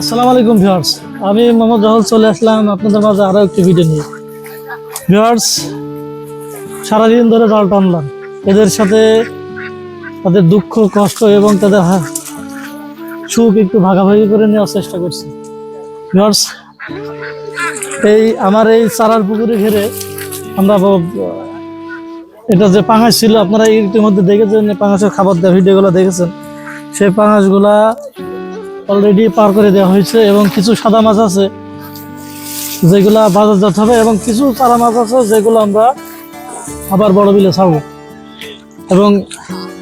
আসসালামু আলাইকুম ভিউয়ার্স। আমি মোহাম্মদ রাহুল চলে আসলাম আপনাদের মাঝে আরও একটি ভিডিও নিয়ে। ভিউয়ার্স, সারাদিন ধরে জাল টানলাম। এদের সাথে তাদের দুঃখ, কষ্ট এবং তাদের সুখ একটু ভাগাভাগি করে নেওয়ার চেষ্টা করছি। ভিউয়ার্স, এই আমার এই চারার পুকুরে ঘিরে আমরা এটা যে পাঙাশ ছিল, আপনারা ইতিমধ্যে দেখেছেন পাঙাশের খাবার দেওয়া ভিডিওগুলো দেখেছেন। সেই পাঙাশগুলা অলরেডি পার করে দেওয়া হয়েছে এবং কিছু সাদা মাছ আছে যেগুলা বাজারজাত হবে এবং কিছু চারা মাছ আছে যেগুলো আমরা আবার বড় বিলে ছাড়বো। এবং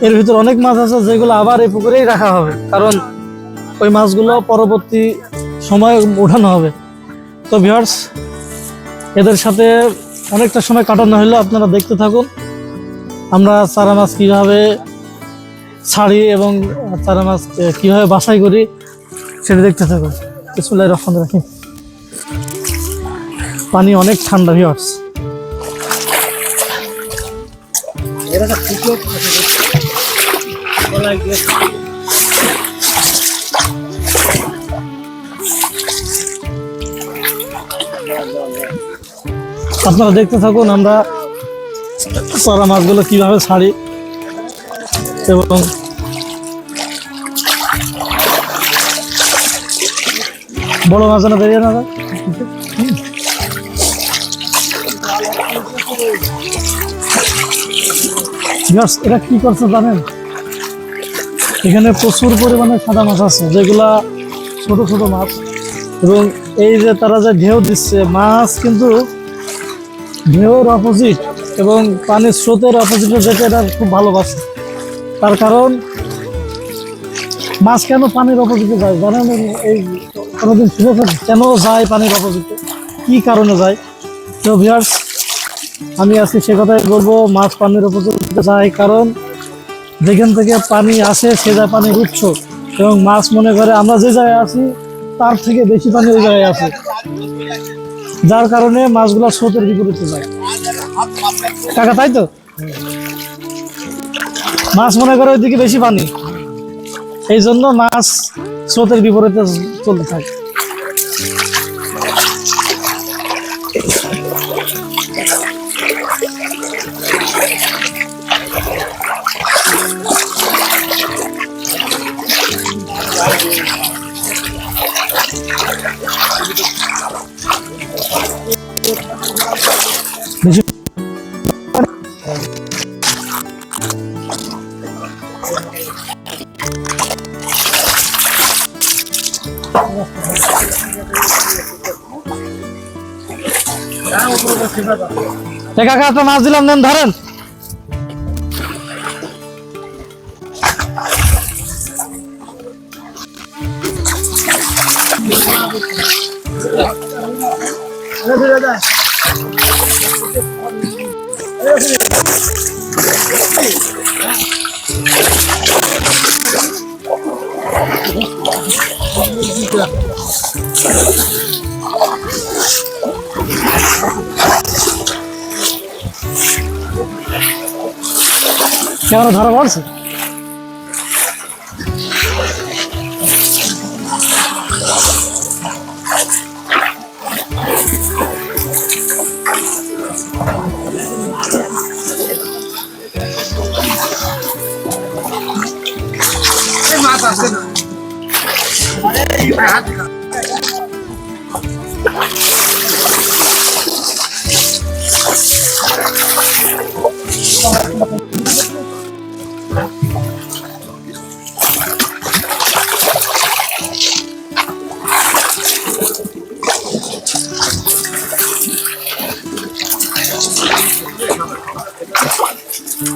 এর ভিতর অনেক মাছ আছে যেগুলো আবার এই পুকুরেই রাখা হবে, কারণ ওই মাছগুলো পরবর্তী সময় ওঠানো হবে। তো ভিউয়ার্স এদের সাথে অনেকটা সময় কাটানো হলো, আপনারা দেখতে থাকুন। আমরা চারা মাছ কীভাবে ছাড়ি এবং চারা মাছ কীভাবে বাছাই করি সেটা দেখতে থাকুন বিসমুল্লাহ রহমান রাহিম। পানি অনেক ঠান্ডা ভিওর্স আপনারা দেখতে থাকুন, আমরা চারা মাছগুলো কীভাবে ছাড়ি এবং বড় মাছ না বেরিয়ে না এরা কি করছে জানেন? এখানে প্রচুর পরিমাণে সাদা মাছ আছে, যেগুলা ছোট ছোট মাছ। এবং এই যে তারা যে ঢেউ দিচ্ছে, মাছ কিন্তু ঢেউর অপোজিট এবং পানির স্রোতের অপোজিটে যেতে এরা খুব ভালোবাসে। তার কারণ মাছ কেন পানির অপোজিটে যায়? জানেন এই কোনোদিন শুনেছেন কেন যায় পানির অপোজিটে? কি কারণে যায়? তো ভিউয়ার্স আমি আজকে সে কথাই বলব মাছ পানির অপোজিটে যায় কারণ, যেখান থেকে পানি আসে সে যায় পানির উৎস। এবং মাছ মনে করে আমরা যে জায়গায় আছি, তার থেকে বেশি পানি ওই জায়গায় আছে। যার কারণে মাছগুলো স্রোতের বিপরীতে যায়। কাকা, তাই তো? মাছ মনে করে ওইদিকে বেশি পানি। এই জন্য মাছ স্রোতের বিপরীতে চলতে থাকে। বেশি কাকা একটা মাছ দিলাম নেন ধরেন क्या रहा धारा वर्ष Thank you. এই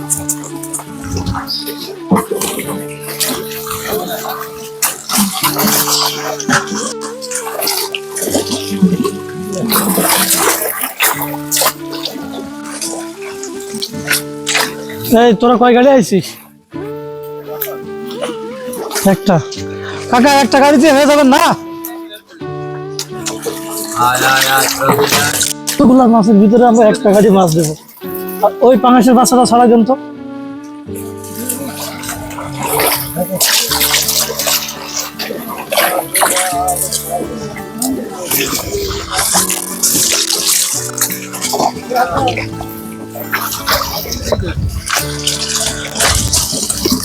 তোরা কয় গাড়ি আইছিস? একটা। কাকা একটা গাড়িতে হয়ে যাবেন না? এতগুলা মাছের ভিতরে আমরা একটা গাড়ি মাছ দেবো। আর ওই পাঙাশের বাচ্চাটা ছাড়া দেন তো।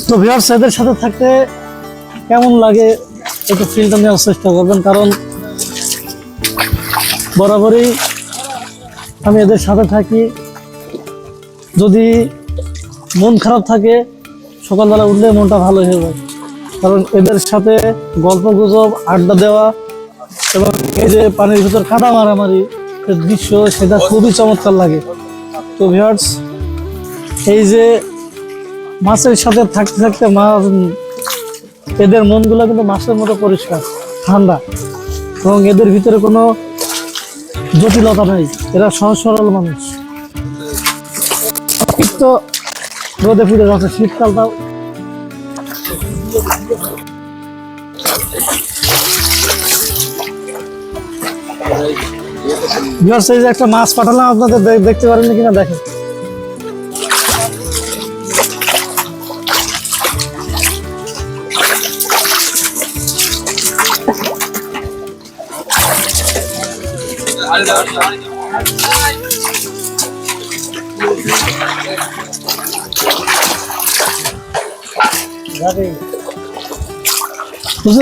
তো ভিউয়ার্স এদের সাথে থাকতে কেমন লাগে? একটু ফিলটা নেওয়ার চেষ্টা করবেন, কারণ বরাবরই আমি এদের সাথে থাকি। যদি মন খারাপ থাকে, সকালবেলা উঠলে মনটা ভালো হয়ে যায়। কারণ এদের সাথে গল্প গুজব, আড্ডা দেওয়া এবং এই যে পানির ভিতর কাদা মারামারি দৃশ্য সেটা খুবই চমৎকার লাগে। তো ভিউয়ার্স এই যে মাছের সাথে থাকতে থাকতে মাছ এদের মনগুলো কিন্তু মাছের মতো পরিষ্কার, ঠান্ডা এবং এদের ভিতরে কোনো জটিলতা নাই। এরা সহজ সরল মানুষ। তো রোদে পুড়ে যাচ্ছে শীতকালটাও। যে একটা মাছ পাঠালাম আপনাদের দেখতে পারেন কিনা দেখেন। 哪里？不是。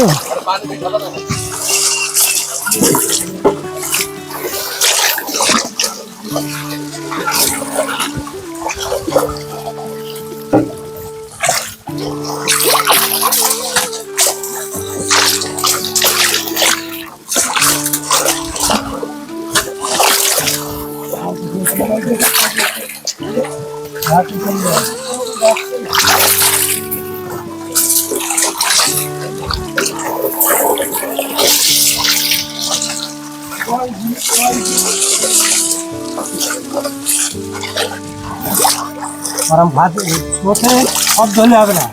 গরম ভাত স্রোতে সব ধরলে হবে না।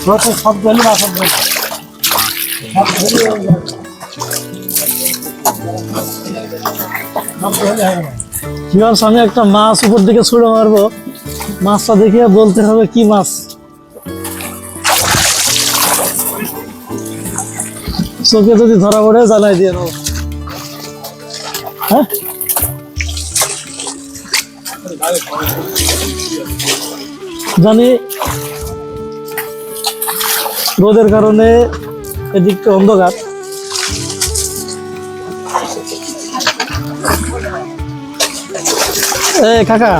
স্রোতে সব ধরলে না, সব ধরলে। সব ধরলে হবে না। ভিউয়ার্স আমি একটা মাছ উপর দিকে ছুড়ে মারবো। মাছটা দেখে বলতে হবে, কি মাছ? চোখে যদি ধরা পড়ে, জানাই দিয়ে দেবো হ্যাঁ? জানি রোদের কারণে এদিকটা অন্ধকার। এ কাকা?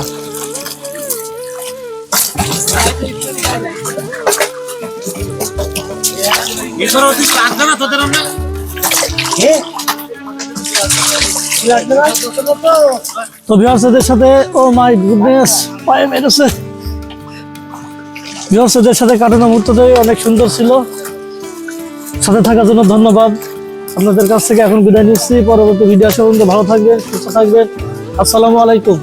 তো ভিউয়ার্সদের সাথে ও মাই গুডনেস পায়ে মেরেছে। ভিউয়ার্সদের সাথে কাটানো মুহূর্তটাই অনেক সুন্দর ছিল। সাথে থাকার জন্য ধন্যবাদ। আপনাদের কাছ থেকে এখন বিদায় নিচ্ছি। পরবর্তী ভিডিও পর্যন্ত ভালো থাকবেন সুস্থ থাকবেন। আসসালামু আলাইকুম।